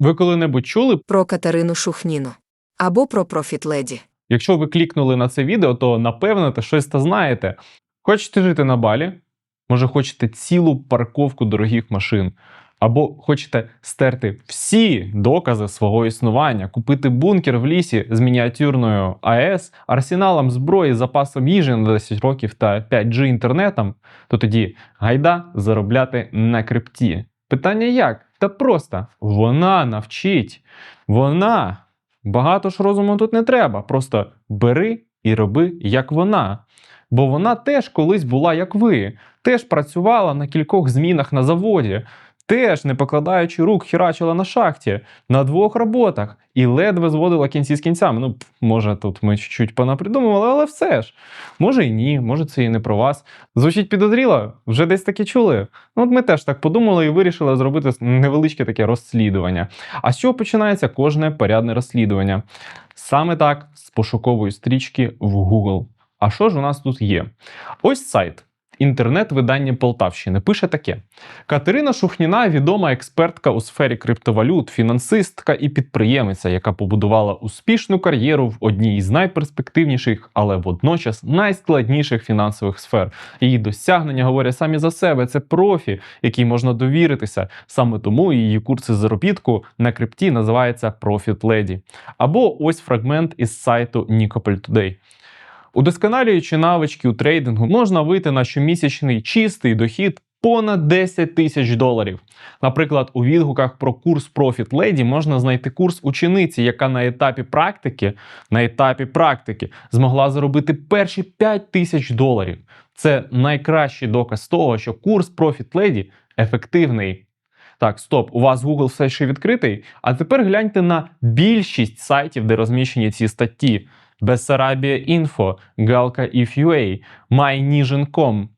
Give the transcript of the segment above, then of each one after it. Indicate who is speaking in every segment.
Speaker 1: Ви коли-небудь чули?
Speaker 2: Про Катерину Шухніну або про Профіт Леді.
Speaker 1: Якщо ви клікнули на це відео, то напевно те щось та знаєте. Хочете жити на Балі? Може, хочете цілу парковку дорогих машин? Або хочете стерти всі докази свого існування, купити бункер в лісі з мініатюрною АЕС, арсеналом зброї, запасом їжі на 10 років та 5G інтернетом, то тоді гайда заробляти на крипті. Питання як? Та просто вона навчить. Вона. Багато ж розуму тут не треба. Просто бери і роби, як вона. Бо вона теж колись була як ви, теж працювала на кількох змінах на заводі, теж, не покладаючи рук, херачила на шахті на двох роботах і ледве зводила кінці з кінцями. Ну, може, тут ми чуть-чуть понапридумували, але все ж. Може і ні, може це і не про вас. Звучить підозріло? Вже десь таке чули. Ну, от ми теж так подумали і вирішили зробити невеличке таке розслідування. А з чого починається кожне порядне розслідування? Саме так, з пошукової стрічки в Google. А що ж у нас тут є? Ось сайт. Інтернет-видання Полтавщини пише таке: Катерина Шухніна відома експертка у сфері криптовалют, фінансистка і підприємиця, яка побудувала успішну кар'єру в одній із найперспективніших, але водночас найскладніших фінансових сфер. Її досягнення говорять самі за себе. Це профі, якій можна довіритися. Саме тому її курси заробітку на крипті називаються Profit Lady. Або ось фрагмент із сайту Nicopel Today. Удосконалюючи навички у трейдингу, можна вийти на щомісячний чистий дохід понад 10 тисяч доларів. Наприклад, у відгуках про курс Profit Lady можна знайти курс учениці, яка на етапі практики, на етапі практики змогла заробити перші 5 тисяч доларів. Це найкращий доказ того, що курс Profit Lady ефективний. Так, стоп, у вас Google все ще відкритий. А тепер гляньте на більшість сайтів, де розміщені ці статті. Бессарабія Інфо, Галка Іф'юей, Майніжен.ком,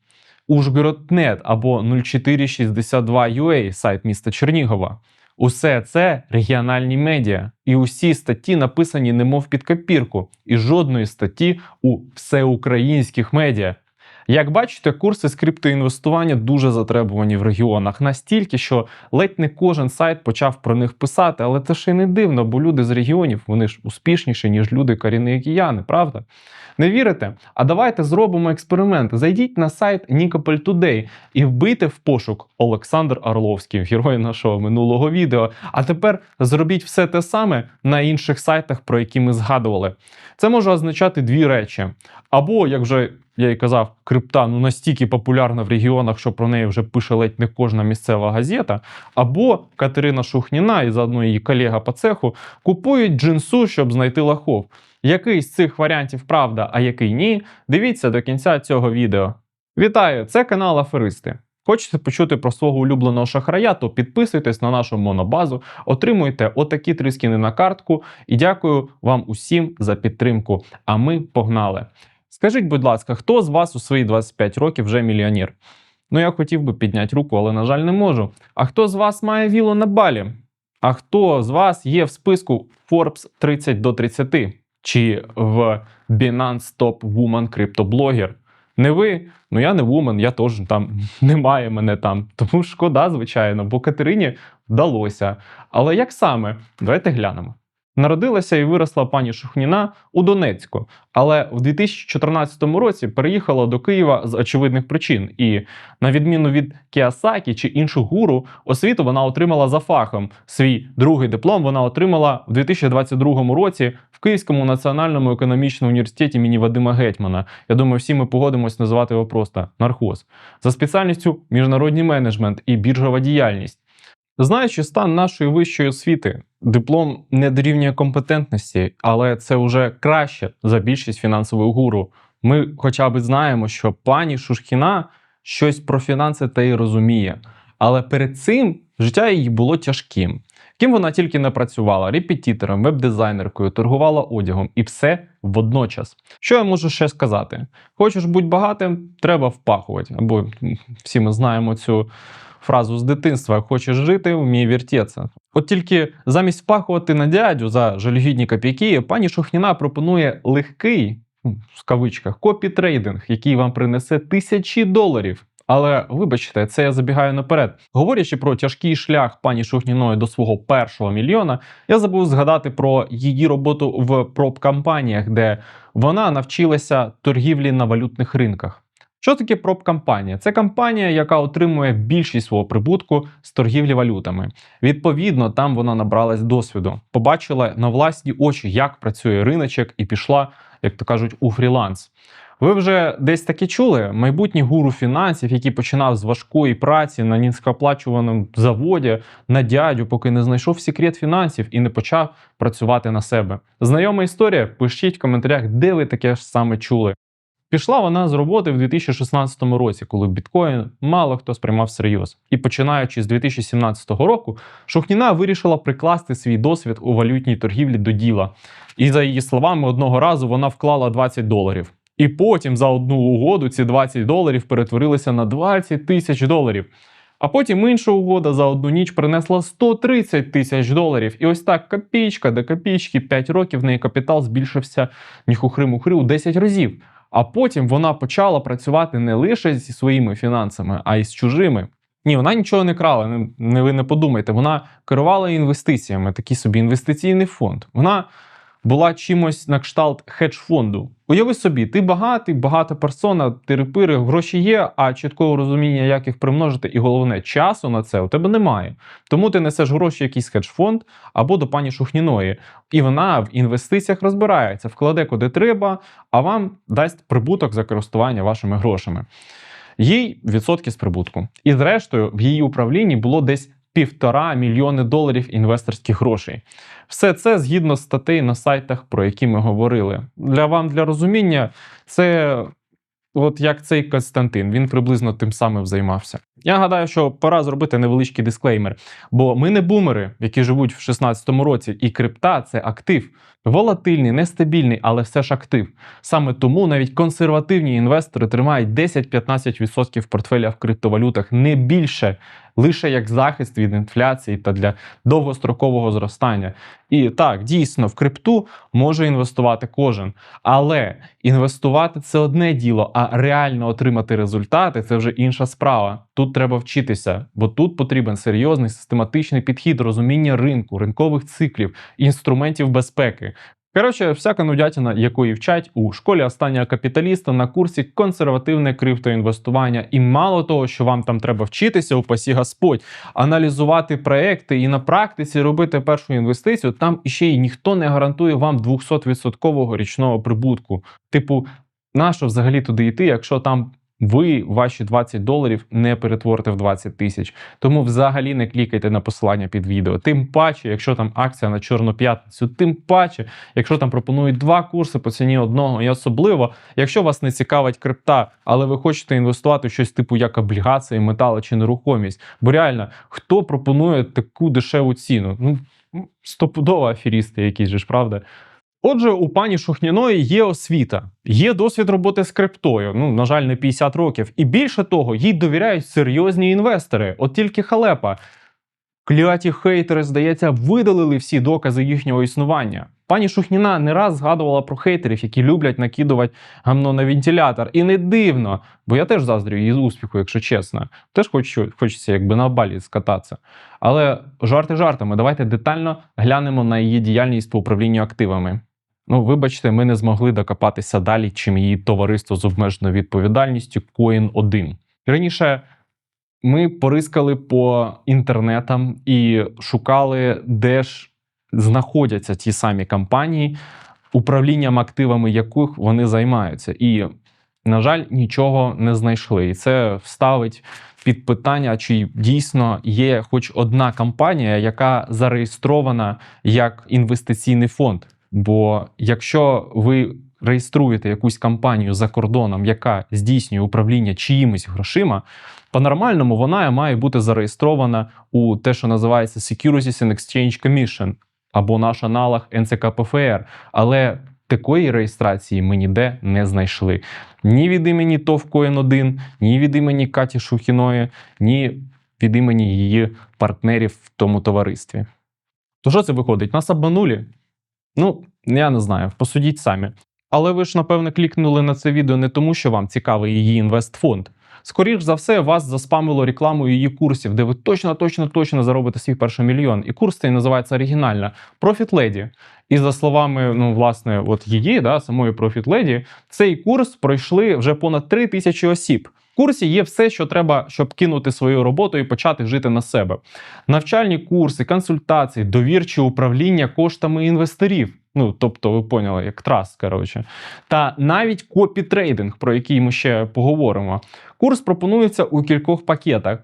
Speaker 1: Ужгород.нет або 0462.ua, сайт міста Чернігова. Усе це регіональні медіа, і усі статті написані немов під копірку, і жодної статті у всеукраїнських медіа. Як бачите, курси з криптоінвестування дуже затребувані в регіонах настільки, що ледь не кожен сайт почав про них писати, але це ще й не дивно, бо люди з регіонів вони ж успішніші, ніж люди корінні кияни, правда? Не вірите? А давайте зробимо експеримент. Зайдіть на сайт Nicopel Today і вбийте в пошук Олександр Орловський, герой нашого минулого відео. А тепер зробіть все те саме на інших сайтах, про які ми згадували. Це може означати дві речі. Або, як вже я і казав, крипта ну настільки популярна в регіонах, що про неї вже пише ледь не кожна місцева газета. Або Катерина Шухніна і заодно її колега по цеху купують джинсу, щоб знайти лахов. Який з цих варіантів правда, а який ні, дивіться до кінця цього відео. Вітаю! Це канал Аферисти. Хочете почути про свого улюбленого шахрая, то підписуйтесь на нашу монобазу, отримуйте отакі три скіни на картку і дякую вам усім за підтримку. А ми погнали! Скажіть, будь ласка, хто з вас у свої 25 років вже мільйонер? Ну, я хотів би підняти руку, але, на жаль, не можу. А хто з вас має віло на балі? А хто з вас є в списку Forbes 30 до 30? Чи в Binance Top Woman криптоблогер? Не ви? Ну я не вумен, я теж там немає мене там. Тому шкода, звичайно, бо Катерині вдалося. Але як саме? Давайте глянемо. Народилася і виросла пані Шухніна у Донецьку, але в 2014 році переїхала до Києва з очевидних причин. І на відміну від Кіасакі чи інших гуру, освіту вона отримала за фахом. Свій другий диплом вона отримала в 2022 році в Київському національному економічному університеті імені Вадима Гетьмана. Я думаю, всі ми погодимось називати його просто нархоз за спеціальністю міжнародний менеджмент і біржова діяльність. Знаючи стан нашої вищої освіти, диплом не дорівнює компетентності, але це вже краще за більшість фінансових гуру. Ми хоча б знаємо, що пані Шушкіна щось про фінанси та й розуміє. Але перед цим життя її було тяжким. Ким вона тільки не працювала репетитором, веб-дизайнеркою, торгувала одягом і все водночас. Що я можу ще сказати? Хочеш бути багатим, треба впахувати. Або всі ми знаємо цю фразу з дитинства: хочеш жити, вмій вертеться. От тільки замість впахувати на дядю за жалюгідні копійки, пані Шухніна пропонує легкий, в кавичках, копі-трейдинг, який вам принесе тисячі доларів. Але вибачте, це я забігаю наперед. Говорячи про тяжкий шлях пані Шухніної до свого першого мільйона, я забув згадати про її роботу в проб-кампаніях, де вона навчилася торгівлі на валютних ринках. Що таке проб-кампанія? Це кампанія, яка отримує більшість свого прибутку з торгівлі валютами. Відповідно, там вона набралась досвіду, побачила на власні очі, як працює риночок, і пішла, як то кажуть, у фріланс. Ви вже десь таки чули майбутній гуру фінансів, який починав з важкої праці на низькооплачуваному заводі на дядю, поки не знайшов секрет фінансів і не почав працювати на себе. Знайома історія? Пишіть в коментарях, де ви таке ж саме чули. Пішла вона з роботи в 2016 році, коли біткоін мало хто сприймав всерйоз. І починаючи з 2017 року, Шухніна вирішила прикласти свій досвід у валютній торгівлі до діла. І за її словами, одного разу вона вклала 20 доларів. І потім за одну угоду ці 20 доларів перетворилися на 20 тисяч доларів. А потім інша угода за одну ніч принесла 130 тисяч доларів. І ось так копійка до копійки, 5 років в неї капітал збільшився ніхухри-мухри у 10 разів. А потім вона почала працювати не лише зі своїми фінансами, а й з чужими. Ні, вона нічого не крала, не, ви не подумайте. Вона керувала інвестиціями, такий собі інвестиційний фонд. Вона була чимось на кшталт хедж-фонду. Уяви собі, ти багатий, багата персона, тирипири, гроші є, а чіткого розуміння, як їх примножити, і головне, часу на це у тебе немає. Тому ти несеш гроші в якийсь хедж-фонд або до пані Шухніної. І вона в інвестиціях розбирається, вкладе куди треба, а вам дасть прибуток за користування вашими грошами. Їй відсотки з прибутку. І зрештою, в її управлінні було десь півтора мільйони доларів інвесторських грошей. Все це згідно статей на сайтах, про які ми говорили. Для вам для розуміння, це от як цей Константин, він приблизно тим самим займався. Я гадаю, що пора зробити невеличкий дисклеймер, бо ми не бумери, які живуть в 16-му році, і крипта це актив. Волатильний, нестабільний, але все ж актив. Саме тому навіть консервативні інвестори тримають 10-15% в портфелях в криптовалютах не більше, лише як захист від інфляції та для довгострокового зростання. І так, дійсно, в крипту може інвестувати кожен. Але інвестувати це одне діло, а реально отримати результати це вже інша справа. Тут треба вчитися, бо тут потрібен серйозний систематичний підхід розуміння ринку, ринкових циклів, інструментів безпеки. Коротше, всяка нудятина, якої вчать у школі останнього капіталіста на курсі консервативне криптоінвестування. І мало того, що вам там треба вчитися, упасі Господь, аналізувати проекти і на практиці робити першу інвестицію, там іще й ніхто не гарантує вам 200% річного прибутку. Типу, нащо взагалі туди йти, якщо там ви ваші 20 доларів не перетворите в 20 тисяч. Тому взагалі не клікайте на посилання під відео. Тим паче, якщо там акція на Чорну п'ятницю, тим паче, якщо там пропонують два курси по ціні одного, і особливо, якщо вас не цікавить крипта, але ви хочете інвестувати в щось типу як облігації, метали чи нерухомість. Бо реально, хто пропонує таку дешеву ціну? Ну стопудово аферісти якісь же ж, правда? Отже, у пані Шухняної є освіта, є досвід роботи з криптою. Ну, на жаль, не 50 років. І більше того, їй довіряють серйозні інвестори. От тільки халепа. Кляті хейтери, здається, видалили всі докази їхнього існування. Пані Шухніна не раз згадувала про хейтерів, які люблять накидувати гамно на вентилятор. І не дивно, бо я теж заздрю її успіху, якщо чесно. Теж хочу, хочеться якби на балі скататися. Але жарти жартами, давайте детально глянемо на її діяльність по управлінню активами. Ну, вибачте, ми не змогли докопатися далі, чим її товариство з обмеженою відповідальністю Coin 1. Раніше ми порискали по інтернетам і шукали, де ж знаходяться ті самі компанії, управлінням активами яких вони займаються. І, на жаль, нічого не знайшли. І це вставить під питання, чи дійсно є хоч одна компанія, яка зареєстрована як інвестиційний фонд. Бо якщо ви реєструєте якусь компанію за кордоном, яка здійснює управління чиїмись грошима, по-нормальному вона має бути зареєстрована у те, що називається Securities and Exchange Commission, або наш аналог НЦКПФР. Але такої реєстрації ми ніде не знайшли. Ні від імені ТОВ Коін 1 ні від імені Каті Шухіної, ні від імені її партнерів в тому товаристві. То що це виходить? Нас обманули? Ну, я не знаю, посудіть самі. Але ви ж, напевне, клікнули на це відео не тому, що вам цікавий її інвестфонд. Скоріш за все, вас заспамило рекламою її курсів, де ви точно, точно, точно заробите свій перший мільйон. І курс цей називається оригінально Profit Lady. І за словами, ну, власне, от її, да, самої Profit Lady, цей курс пройшли вже понад 3 тисячі осіб. Курсі є все, що треба, щоб кинути свою роботу і почати жити на себе. Навчальні курси, консультації, довірче управління коштами інвесторів. Ну, тобто, ви поняли, як траст, коротше. Та навіть копі-трейдинг, про який ми ще поговоримо. Курс пропонується у кількох пакетах: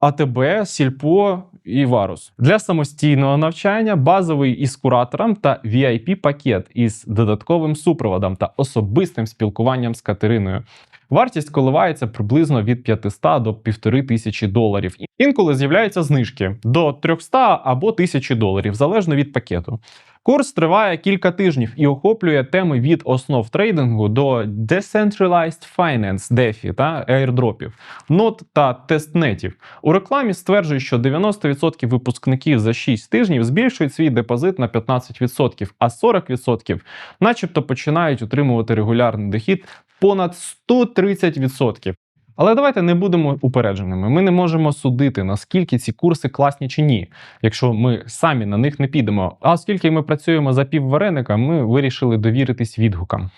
Speaker 1: АТБ, Сільпо і Варус. Для самостійного навчання базовий із куратором та VIP пакет із додатковим супроводом та особистим спілкуванням з Катериною. Вартість коливається приблизно від 500 до 1500 доларів. Інколи з'являються знижки до 300 або 1000 доларів, залежно від пакету. Курс триває кілька тижнів і охоплює теми від основ трейдингу до Decentralized Finance, DeFi та airdropів, нот та тестнетів. У рекламі стверджують, що 90% випускників за 6 тижнів збільшують свій депозит на 15%, а 40% начебто починають отримувати регулярний дохід понад 130%. Але давайте не будемо упередженими. Ми не можемо судити, наскільки ці курси класні чи ні, якщо ми самі на них не підемо. А оскільки ми працюємо за піввареника, ми вирішили довіритись відгукам.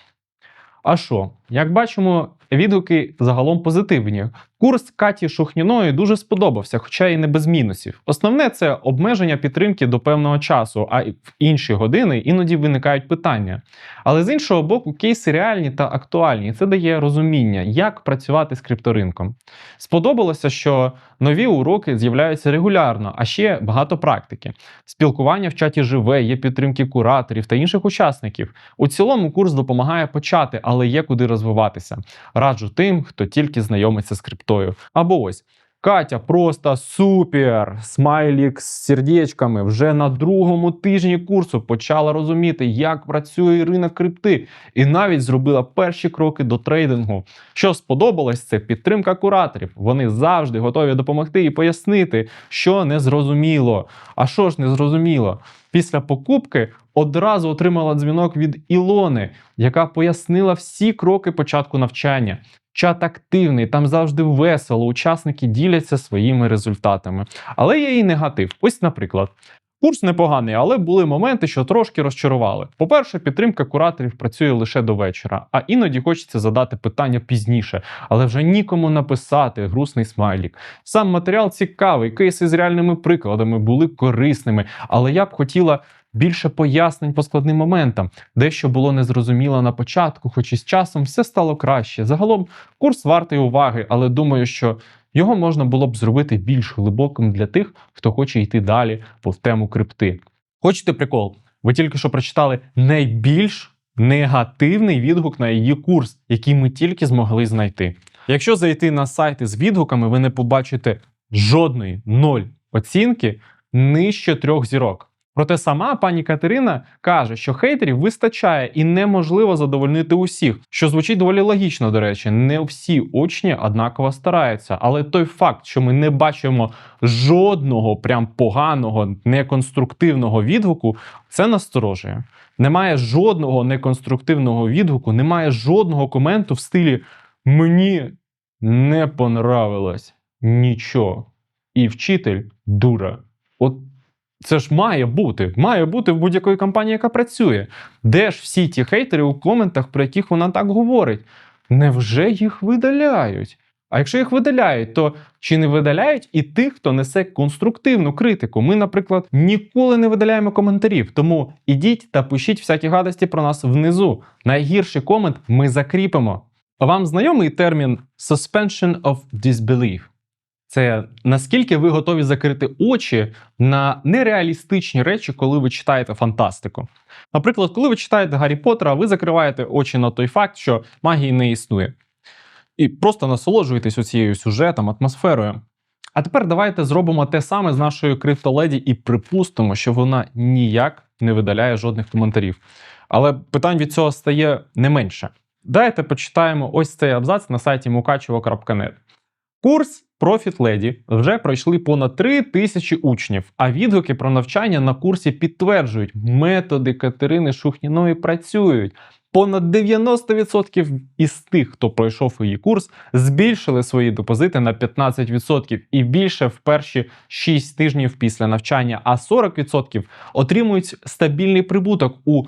Speaker 1: А що, як бачимо, відгуки загалом позитивні. Курс Каті Шухніної дуже сподобався, хоча і не без мінусів. Основне це обмеження підтримки до певного часу, а в інші години іноді виникають питання. Але з іншого боку, кейси реальні та актуальні. Це дає розуміння, як працювати з крипторинком. Сподобалося, що нові уроки з'являються регулярно, а ще багато практики. Спілкування в чаті живе, є підтримки кураторів та інших учасників. У цілому курс допомагає почати, але є куди розвиватися. Раджу тим, хто тільки знайомиться з криптою. Або ось. Катя просто супер! Смайлік з сердечками вже на другому тижні курсу почала розуміти, як працює ринок крипти, і навіть зробила перші кроки до трейдингу. Що сподобалось, це підтримка кураторів. Вони завжди готові допомогти і пояснити, що не зрозуміло. А що ж не зрозуміло? Після покупки одразу отримала дзвінок від Ілони, яка пояснила всі кроки початку навчання. Чат активний, там завжди весело, учасники діляться своїми результатами. Але є і негатив. Ось, наприклад. Курс непоганий, але були моменти, що трошки розчарували. По-перше, підтримка кураторів працює лише до вечора, а іноді хочеться задати питання пізніше, але вже нікому написати грустний смайлік. Сам матеріал цікавий, кейси з реальними прикладами були корисними, але я б хотіла більше пояснень по складним моментам. Дещо було незрозуміло на початку, хоч із часом все стало краще. Загалом курс вартий уваги, але думаю, що його можна було б зробити більш глибоким для тих, хто хоче йти далі по тему крипти. Хочете прикол? Ви тільки що прочитали найбільш негативний відгук на її курс, який ми тільки змогли знайти. Якщо зайти на сайти з відгуками, ви не побачите жодної ноль оцінки нижче трьох зірок. Проте сама пані Катерина каже, що хейтерів вистачає і неможливо задовольнити усіх, що звучить доволі логічно, до речі, не всі учні однаково стараються. Але той факт, що ми не бачимо жодного прям поганого, неконструктивного відгуку, це насторожує. Немає жодного неконструктивного відгуку, немає жодного коменту в стилі Мені не понравилось нічого. І вчитель дура. От це ж має бути. Має бути в будь-якої компанії, яка працює. Де ж всі ті хейтери у коментах, про яких вона так говорить? Невже їх видаляють? А якщо їх видаляють, то чи не видаляють і тих, хто несе конструктивну критику? Ми, наприклад, ніколи не видаляємо коментарів. Тому ідіть та пишіть всякі гадості про нас внизу. Найгірший комент ми закріпимо. Вам знайомий термін suspension of disbelief? Це наскільки ви готові закрити очі на нереалістичні речі, коли ви читаєте фантастику. Наприклад, коли ви читаєте Гаррі Поттера, ви закриваєте очі на той факт, що магії не існує. І просто насолоджуєтесь оцією сюжетом, атмосферою. А тепер давайте зробимо те саме з нашою криптоледі і припустимо, що вона ніяк не видаляє жодних коментарів. Але питань від цього стає не менше. Давайте почитаємо ось цей абзац на сайті mukachevo.net. Курс Profit Lady вже пройшли понад 3 тисячі учнів, а відгуки про навчання на курсі підтверджують, методи Катерини Шухніної працюють. Понад 90% із тих, хто пройшов її курс, збільшили свої депозити на 15% і більше в перші 6 тижнів після навчання, а 40% отримують стабільний прибуток у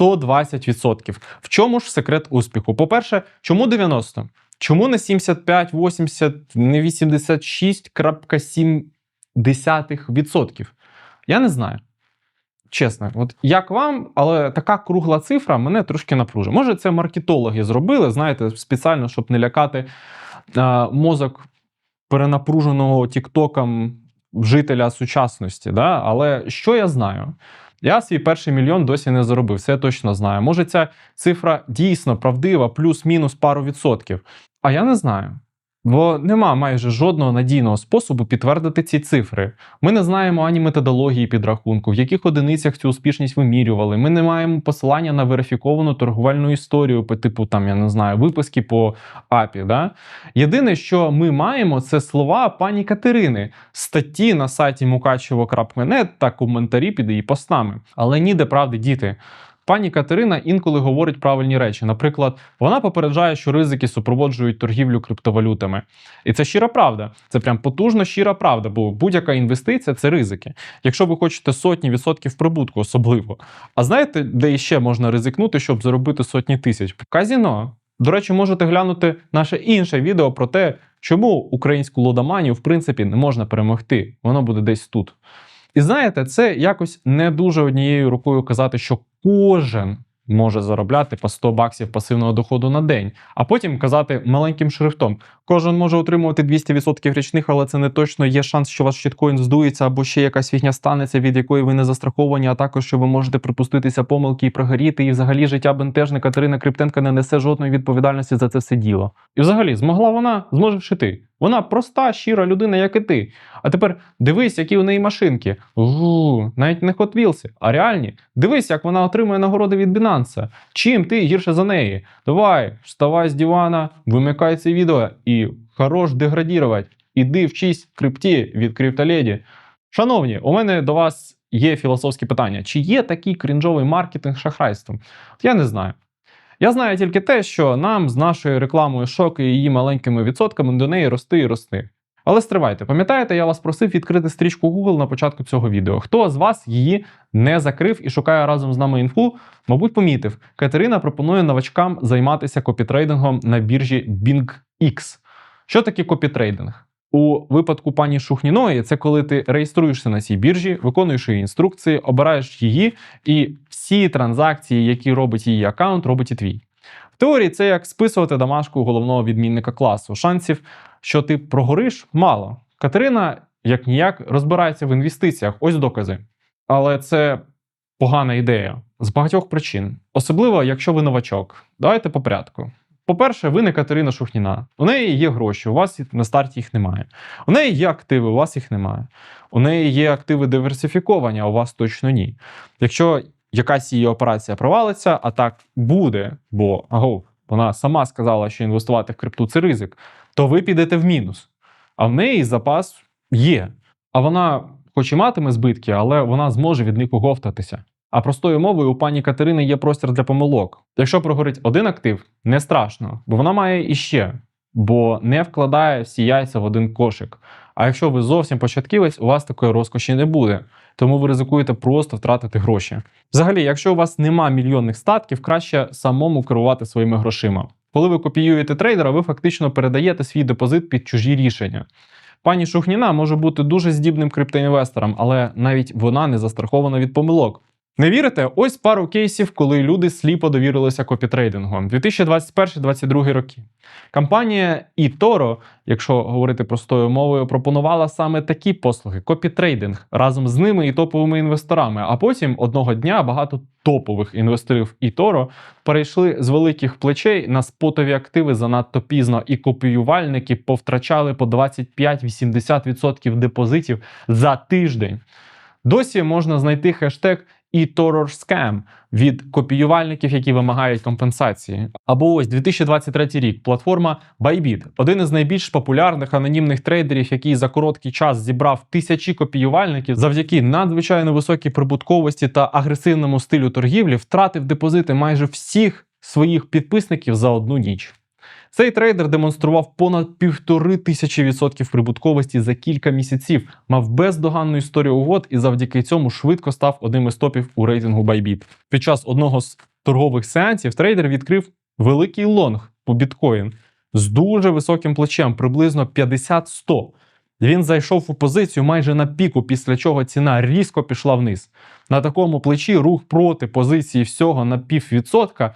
Speaker 1: 120%. В чому ж секрет успіху? По-перше, чому 90? Чому не 75, 80, не 86,7%? Я не знаю. Чесно, от як вам, але така кругла цифра мене трошки напружує. Може, це маркетологи зробили, знаєте, спеціально, щоб не лякати е, мозок перенапруженого тіктоком жителя сучасності. Да? Але що я знаю? Я свій перший мільйон досі не заробив, це я точно знаю. Може, ця цифра дійсно правдива, плюс-мінус пару відсотків. А я не знаю. Бо нема майже жодного надійного способу підтвердити ці цифри. Ми не знаємо ані методології підрахунку, в яких одиницях цю успішність вимірювали. Ми не маємо посилання на верифіковану торговельну історію по типу там, я не знаю, виписки по АПІ. Да? Єдине, що ми маємо, це слова пані Катерини, статті на сайті mukачево.net та коментарі під її постами. Але ніде правди діти. Пані Катерина інколи говорить правильні речі. Наприклад, вона попереджає, що ризики супроводжують торгівлю криптовалютами. І це щира правда. Це прям потужно щира правда, бо будь-яка інвестиція це ризики. Якщо ви хочете сотні відсотків прибутку, особливо. А знаєте, де іще можна ризикнути, щоб заробити сотні тисяч? Казіно. До речі, можете глянути наше інше відео про те, чому українську лодоманію в принципі не можна перемогти. Воно буде десь тут. І знаєте, це якось не дуже однією рукою казати, що кожен може заробляти по 100 баксів пасивного доходу на день, а потім казати маленьким шрифтом: кожен може отримувати 200% річних, але це не точно є шанс, що ваш щиткоін здується або ще якась фігня станеться, від якої ви не застраховані, а також що ви можете припуститися помилки і прогоріти. І взагалі життя бентежника Катерина Криптенка не несе жодної відповідальності за це все діло. І взагалі, змогла вона, зможеш і ти. Вона проста, щира людина, як і ти. А тепер дивись, які у неї машинки. У, навіть не Wheels, а реальні. Дивись, як вона отримує нагороди від Binance. Чим ти гірше за неї? Давай, вставай з дивана, вимикай це відео і хорош деградірувати. Іди вчись крипті від криптоледі. Шановні, у мене до вас є філософське питання: чи є такий крінжовий маркетинг шахрайством? Я не знаю. Я знаю тільки те, що нам з нашою рекламою шок і її маленькими відсотками до неї рости і рости. Але стривайте, пам'ятаєте, я вас просив відкрити стрічку Google на початку цього відео. Хто з вас її не закрив і шукає разом з нами інфу, мабуть, помітив. Катерина пропонує новачкам займатися копітрейдингом на біржі BingX. Що таке копітрейдинг? У випадку пані Шухніної, це коли ти реєструєшся на цій біржі, виконуєш її інструкції, обираєш її, і всі транзакції, які робить її аккаунт, робить і твій. В теорії це як списувати домашку головного відмінника класу. Шансів, що ти прогориш, мало. Катерина, як ніяк, розбирається в інвестиціях. Ось докази. Але це погана ідея з багатьох причин, особливо якщо ви новачок. Давайте по порядку. По-перше, ви не Катерина Шухніна. У неї є гроші, у вас на старті їх немає. У неї є активи, у вас їх немає. У неї є активи диверсифіковані, а у вас точно ні. Якщо якась її операція провалиться, а так буде, бо аго, вона сама сказала, що інвестувати в крипту це ризик, то ви підете в мінус. А в неї запас є. А вона, хоч і матиме збитки, але вона зможе від них оговтатися. А простою мовою у пані Катерини є простір для помилок. Якщо прогорить один актив, не страшно, бо вона має іще, бо не вкладає всі яйця в один кошик. А якщо ви зовсім початківець, у вас такої розкоші не буде. Тому ви ризикуєте просто втратити гроші. Взагалі, якщо у вас нема мільйонних статків, краще самому керувати своїми грошима. Коли ви копіюєте трейдера, ви фактично передаєте свій депозит під чужі рішення. Пані Шухніна може бути дуже здібним криптоінвестором, але навіть вона не застрахована від помилок. Не вірите? Ось пару кейсів, коли люди сліпо довірилися копітрейдингу. 2021-2022 роки. Компанія eToro, якщо говорити простою мовою, пропонувала саме такі послуги: копітрейдинг разом з ними і топовими інвесторами. А потім одного дня багато топових інвесторів eToro перейшли з великих плечей на спотові активи занадто пізно, і копіювальники повтрачали по 25-80% депозитів за тиждень. Досі можна знайти хештег eTorrorScam від копіювальників, які вимагають компенсації. Або ось 2023 рік платформа Bybit, один із найбільш популярних анонімних трейдерів, який за короткий час зібрав тисячі копіювальників завдяки надзвичайно високій прибутковості та агресивному стилю торгівлі, втратив депозити майже всіх своїх підписників за одну ніч. Цей трейдер демонстрував понад півтори тисячі відсотків прибутковості за кілька місяців, мав бездоганну історію угод і завдяки цьому швидко став одним із топів у рейтингу Bybit. Під час одного з торгових сеансів трейдер відкрив великий лонг по біткоін з дуже високим плечем, приблизно 50-100. Він зайшов у позицію майже на піку, після чого ціна різко пішла вниз. На такому плечі рух проти позиції всього на піввідсотка,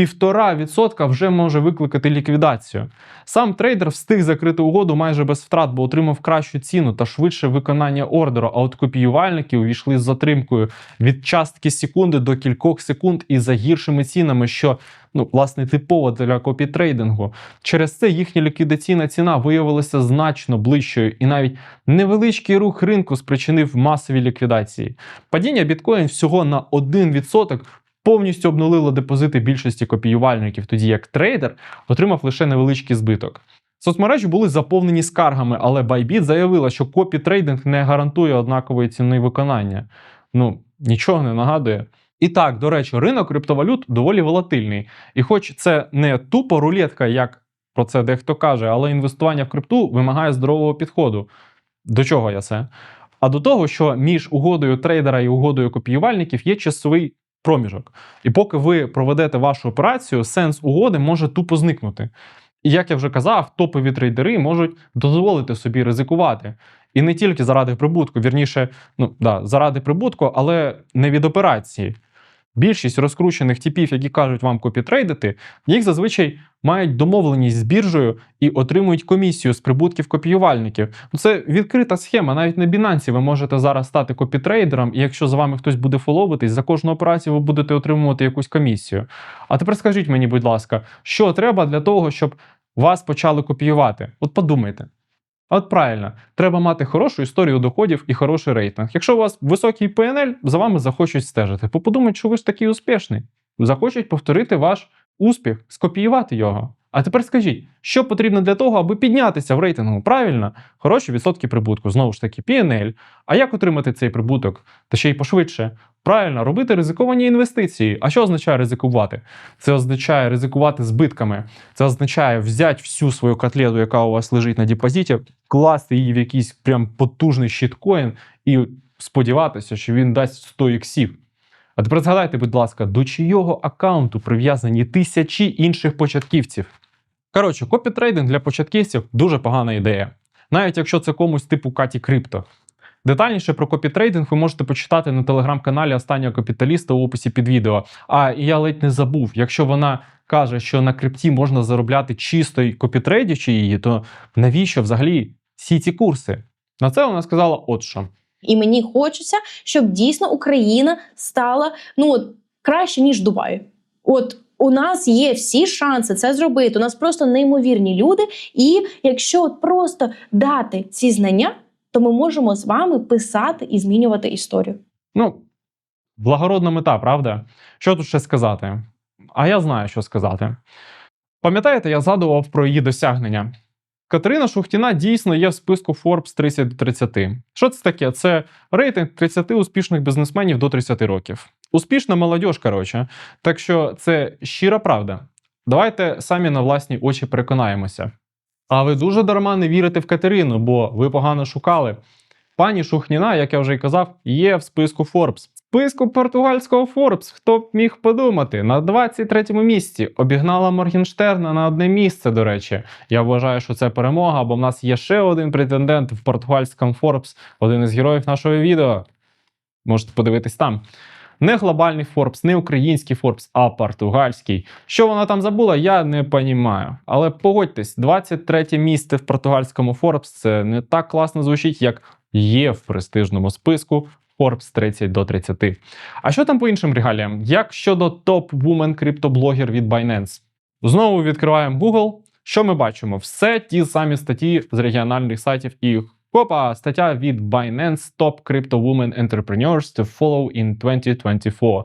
Speaker 1: півтора відсотка вже може викликати ліквідацію. Сам трейдер встиг закрити угоду майже без втрат, бо отримав кращу ціну та швидше виконання ордеру. А от копіювальники увійшли з затримкою від частки секунди до кількох секунд і за гіршими цінами, що ну власне типово для копітрейдингу. Через це їхня ліквідаційна ціна виявилася значно ближчою, і навіть невеличкий рух ринку спричинив масові ліквідації. Падіння біткоін всього на 1% повністю обнулило депозити більшості копіювальників, тоді як трейдер отримав лише невеличкий збиток. Соцмережі були заповнені скаргами, але Bybit заявила, що копітрейдинг не гарантує однакової ціни виконання. Ну, нічого не нагадує. І так, до речі, ринок криптовалют доволі волатильний. І хоч це не тупо рулетка, як про це дехто каже, але інвестування в крипту вимагає здорового підходу. До чого я це? А до того, що між угодою трейдера і угодою копіювальників є часовий проміжок. І поки ви проведете вашу операцію, сенс угоди може тупо зникнути. І як я вже казав, топові трейдери можуть дозволити собі ризикувати. І не тільки заради прибутку, вірніше, ну да, заради прибутку, але не від операції. Більшість розкручених типів, які кажуть вам копітрейдити, їх зазвичай мають домовленість з біржею і отримують комісію з прибутків копіювальників. Ну, Це відкрита схема. Навіть на Binance ви можете зараз стати копітрейдером, і якщо з вами хтось буде фоловитись, за кожну операцію ви будете отримувати якусь комісію. А тепер скажіть мені, будь ласка, що треба для того, щоб вас почали копіювати? От подумайте. От правильно, треба мати хорошу історію доходів і хороший рейтинг. Якщо у вас високий PNL, за вами захочуть стежити. Подумають, що ви ж такий успішний. Захочуть повторити ваш успіх, скопіювати його. А тепер скажіть, що потрібно для того, аби піднятися в рейтингу? Правильно, хороші відсотки прибутку, знову ж таки, PNL. А як отримати цей прибуток? Та ще й пошвидше. Правильно, робити ризиковані інвестиції. А що означає ризикувати? Це означає ризикувати збитками. Це означає взяти всю свою котлету, яка у вас лежить на депозиті, класти її в якийсь прям потужний щиткоін і сподіватися, що він дасть 100 іксів. А тепер згадайте, будь ласка, до чийого аккаунту прив'язані тисячі інших початківців. Коротше, копітрейдинг для початківців дуже погана ідея, навіть якщо це комусь типу Каті Крипто. Детальніше про копітрейдинг ви можете почитати на телеграм-каналі останнього капіталіста у описі під відео. А я ледь не забув, якщо вона каже, що на крипті можна заробляти чисто копітрейдячи її, то навіщо взагалі всі ці курси? На це вона сказала: от що.
Speaker 3: І мені хочеться, щоб дійсно Україна стала ну от краще ніж Дубай. От у нас є всі шанси це зробити. У нас просто неймовірні люди. І якщо от просто дати ці знання, то ми можемо з вами писати і змінювати історію.
Speaker 1: Ну, благородна мета, правда? Що тут ще сказати? А я знаю, що сказати. Пам'ятаєте, я згадував про її досягнення. Катерина Шухтіна дійсно є в списку Forbes 30 до 30. Що це таке? Це рейтинг 30 успішних бізнесменів до 30 років. Успішна молодь, коротше. Так що це щира правда. Давайте самі на власні очі переконаємося. А ви дуже дарма не вірите в Катерину, бо ви погано шукали. Пані Шухніна, як я вже й казав, є в списку Forbes. Списку португальського Forbes, хто б міг подумати, на 23-му місці обігнала Моргенштерна на одне місце, до речі. Я вважаю, що це перемога, бо в нас є ще один претендент в португальському Forbes, один із героїв нашого відео. Можете подивитись там. Не глобальний Forbes, не український Forbes, а португальський. Що вона там забула, я не понімаю. Але погодьтесь, 23 місце в португальському Forbes це не так класно звучить, як є в престижному списку Forbes 30 до 30. А що там по іншим регаліям? Як щодо топ вумен криптоблогер від Binance? Знову відкриваємо Google. Що ми бачимо? Все ті самі статті з регіональних сайтів і Опа, стаття від Binance Top Crypto Women Entrepreneurs to follow in 2024.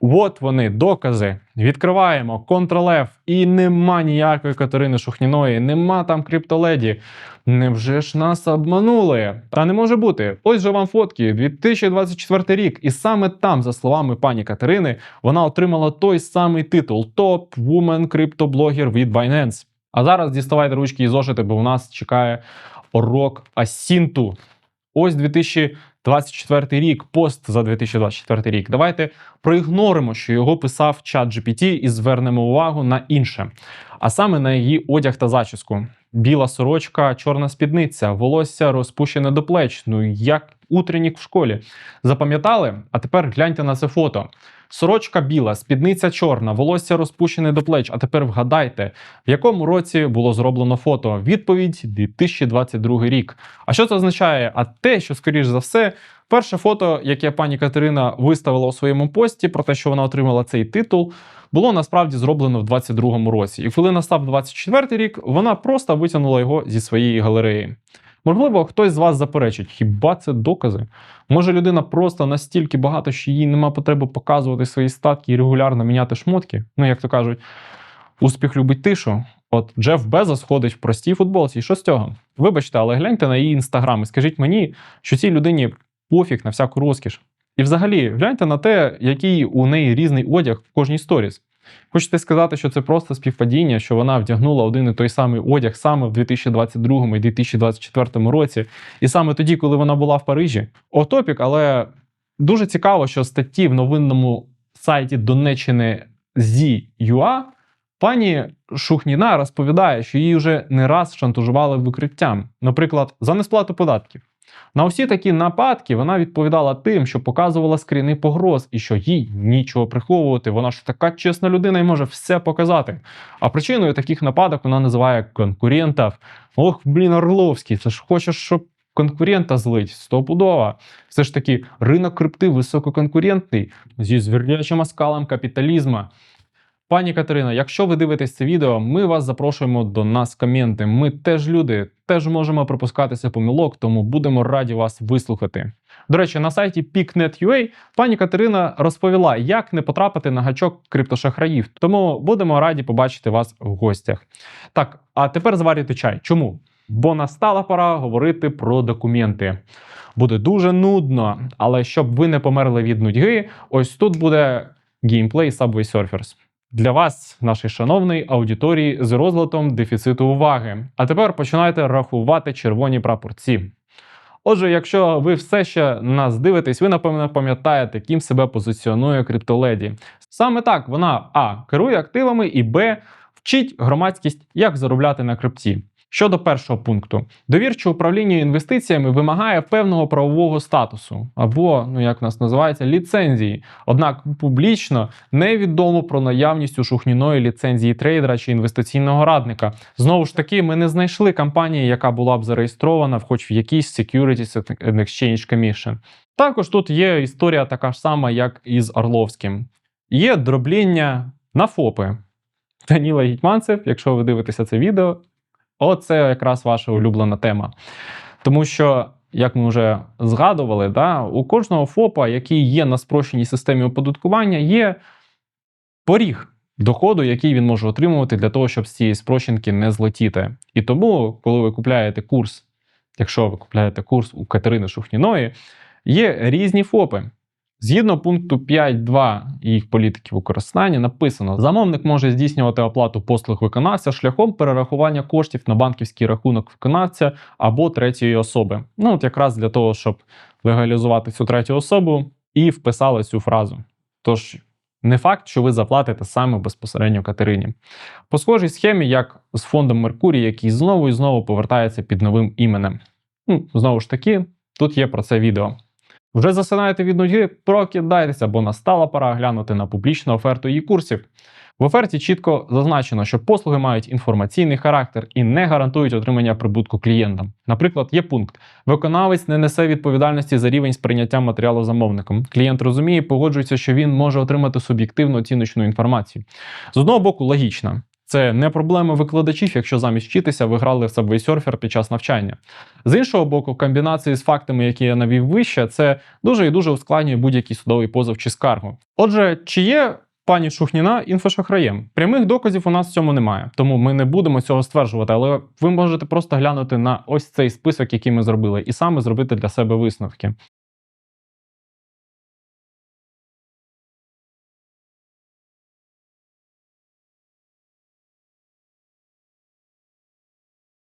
Speaker 1: От вони, докази. Відкриваємо Ctrl-F. І нема ніякої Катерини Шухніної, нема там криптоледі. Невже ж нас обманули? Та не може бути. Ось же вам фотки. 2024 рік. І саме там, за словами пані Катерини, вона отримала той самий титул Top Woman Crypto-блогер від Binance. А зараз діставайте ручки і зошити, бо у нас чекає урок Асінту. Ось 2024 рік, пост за 2024 рік. Давайте проігноримо, що його писав чат GPT і звернемо увагу на інше, а саме на її одяг та зачіску. Біла сорочка, чорна спідниця, волосся розпущене до плеч. Ну як утреннік в школі. Запам'ятали? А тепер гляньте на це фото. Сорочка біла, спідниця чорна, волосся розпущене до плеч. А тепер вгадайте, в якому році було зроблено фото? Відповідь 2022 рік. А що це означає? А те, що, скоріш за все, перше фото, яке пані Катерина виставила у своєму пості про те, що вона отримала цей титул, було насправді зроблено в 22-му році. І коли настав 24-й рік, вона просто витягнула його зі своєї галереї. Можливо, хтось з вас заперечить, хіба це докази? Може, людина просто настільки багато, що їй нема потреби показувати свої статки і регулярно міняти шмотки? Ну, як то кажуть, успіх любить тишу. От Джеф Безос ходить в простій футболці. І що з цього? Вибачте, але гляньте на її інстаграм і скажіть мені, що цій людині пофіг на всяку розкіш. І взагалі, гляньте на те, який у неї різний одяг в кожній сторіс. Хочете сказати, що це просто співпадіння, що вона вдягнула один і той самий одяг саме в 2022 і 2024 році, і саме тоді, коли вона була в Парижі? Отопік, але дуже цікаво, що статті в новинному сайті Донеччини ZUA пані Шухніна розповідає, що її вже не раз шантажували викриттям, наприклад, за несплату податків. На усі такі нападки вона відповідала тим, що показувала скріни погроз, і що їй нічого приховувати. Вона ж така чесна людина і може все показати. А причиною таких нападок вона називає конкурентів. Ох, блін, Орловський, це ж хочеш, щоб конкурента злить стопудово. Все ж таки, ринок крипти висококонкурентний зі звірячим оскалом капіталізму. Пані Катерина, якщо ви дивитесь це відео, ми вас запрошуємо до нас в коменти. Ми теж люди, теж можемо припускатися помилок, тому будемо раді вас вислухати. До речі, на сайті Peaknet.ua пані Катерина розповіла, як не потрапити на гачок криптошахраїв. Тому будемо раді побачити вас в гостях. Так, а тепер зварюйте чай. Чому? Бо настала пора говорити про документи. Буде дуже нудно, але щоб ви не померли від нудьги, ось тут буде геймплей Subway Surfers. Для вас, нашій шановної аудиторії, з розладом дефіциту уваги. А тепер починайте рахувати червоні прапорці. Отже, якщо ви все ще нас дивитесь, ви напевно пам'ятаєте, ким себе позиціонує криптоледі. Саме так вона а керує активами і б вчить громадськість, як заробляти на крипті. Щодо першого пункту, довірче управління інвестиціями вимагає певного правового статусу або, ну як в нас називається, ліцензії. Однак публічно невідомо про наявність у шухніної ліцензії трейдера чи інвестиційного радника. Знову ж таки, ми не знайшли компанії, яка була б зареєстрована хоч в якійсь Securities and Exchange Commission. Також тут є історія така ж сама, як і з Орловським. Є дробління на ФОПи. Даніла Гітьманцев, якщо ви дивитеся це відео, Оце якраз ваша улюблена тема. Тому що, як ми вже згадували, да, у кожного ФОПа, який є на спрощеній системі оподаткування, є поріг доходу, який він може отримувати для того, щоб з цієї спрощенки не злетіти. І тому, коли ви купляєте курс, якщо ви купляєте курс у Катерини Шухніної, є різні ФОПи. Згідно пункту 5.2 їх політики використання написано: замовник може здійснювати оплату послуг виконавця шляхом перерахування коштів на банківський рахунок виконавця або третьої особи. Ну от якраз для того, щоб легалізувати цю третю особу, і вписали цю фразу. Тож не факт, що ви заплатите саме безпосередньо Катерині. По схожій схемі, як з фондом Меркурій, який знову і знову повертається під новим іменем. Ну, знову ж таки, тут є про це відео. Вже засинаєте від нудьги, прокидайтеся, бо настала пора глянути на публічну оферту її курсів. В оферті чітко зазначено, що послуги мають інформаційний характер і не гарантують отримання прибутку клієнтам. Наприклад, є пункт: виконавець не несе відповідальності за рівень сприйняття матеріалу замовником. Клієнт розуміє, погоджується, що він може отримати суб'єктивну оціночну інформацію. З одного боку, логічно. Це не проблема викладачів, якщо замість вчитися ви грали в Subway Surfer під час навчання. З іншого боку, комбінації з фактами, які я навів вище, це дуже і дуже ускладнює будь-який судовий позов чи скаргу. Отже, чи є пані Шухніна інфошахраєм? Прямих доказів у нас в цьому немає, тому ми не будемо цього стверджувати. Але ви можете просто глянути на ось цей список, який ми зробили, і саме зробити для себе висновки.